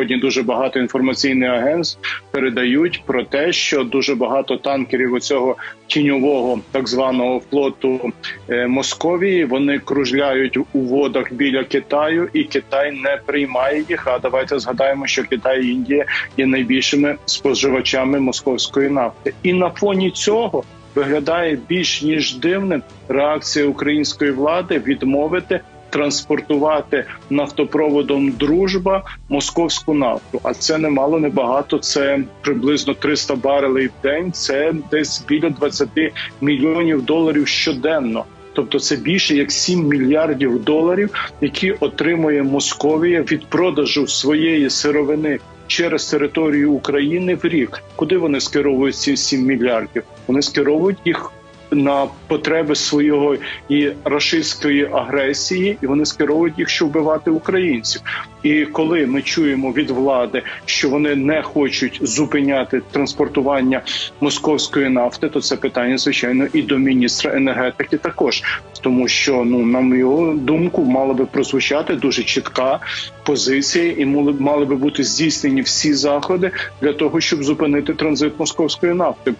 Сьогодні дуже багато інформаційних агентств передають про те, що дуже багато танкерів оцього тіньового так званого флоту е, Московії вони кружляють у водах біля Китаю, і Китай не приймає їх. А давайте згадаємо, що Китай і Індія є найбільшими споживачами московської нафти, і на фоні цього. Виглядає більш ніж дивним реакція української влади відмовити транспортувати нафтопроводом Дружба московську нафту. А це немало небагато. Це приблизно 300 барелей в день. Це десь біля 20 мільйонів доларів щоденно. Тобто це більше як 7 мільярдів доларів, які отримує Московія від продажу своєї сировини через територію України в рік. Куди вони скеровують ці 7 мільярдів? Вони скеровують їх на потреби свого і рашистської агресії, і вони скеровують їх, щоб вбивати українців. І коли ми чуємо від влади, що вони не хочуть зупиняти транспортування московської нафти, то це питання звичайно і до міністра енергетики також, тому що ну на мою думку мала би прозвучати дуже чітка позиція, і мали би бути здійснені всі заходи для того, щоб зупинити транзит московської нафти.